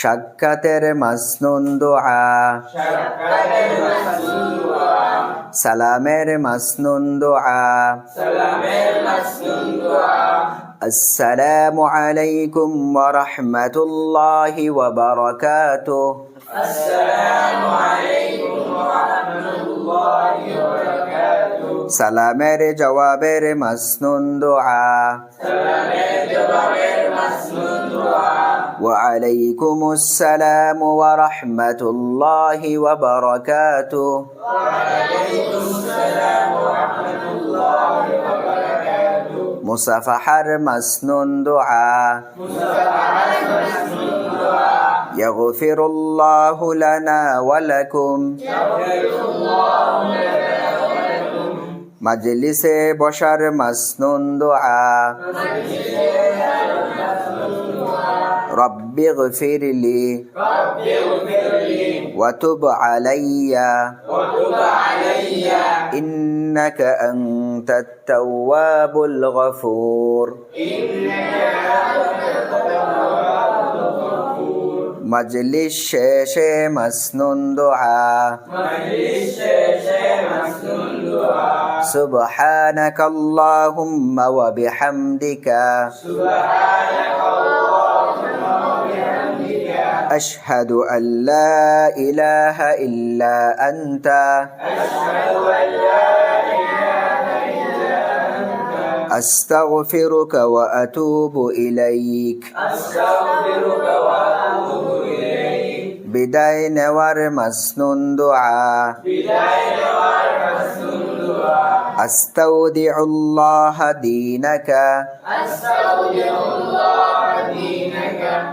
সাক্ষাতের মাসনুন দোয়া। সালামের মাসনুন দোয়া। আসসালামু আলাইকুম ওয়া রাহমাতুল্লাহি ওয়া বারাকাতুহু। আসসালামু আলাইকুম ওয়া রাহমাতুল্লাহি ওয়া বারাকাতুহু। সালামের জবাবের মাসনুন দোয়া। সালামের জবাবের وعليكم السلام ورحمة الله وبركاته. وعليكم السلام ورحمة الله وبركاته مصافحر مسنون دعاء. يغفر الله لنا ولكم يغفر الله لنا ولكم. مجلس بشر مسنون دعاء. رب اغفر لي رب اغفر لي وتب علي وتب علي إنك أنت التواب الغفور مجلس শেষে مسنون دعاء مجلس শেষে مسنون دعاء سبحانك اللهم وبحمدك سبحانك اللهم وبحمدك أشهد أن لا إله إلا أنت. أشهد أن لا إله إلا أنت أستغفرك وأتوب إليك. أستغفرك وأتوب إليك بدين نوار دعاء. بدين نوار دعاء أستودع الله دينك. أستودع الله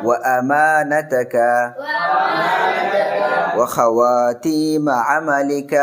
وأمانتك. وخواتيم عملك.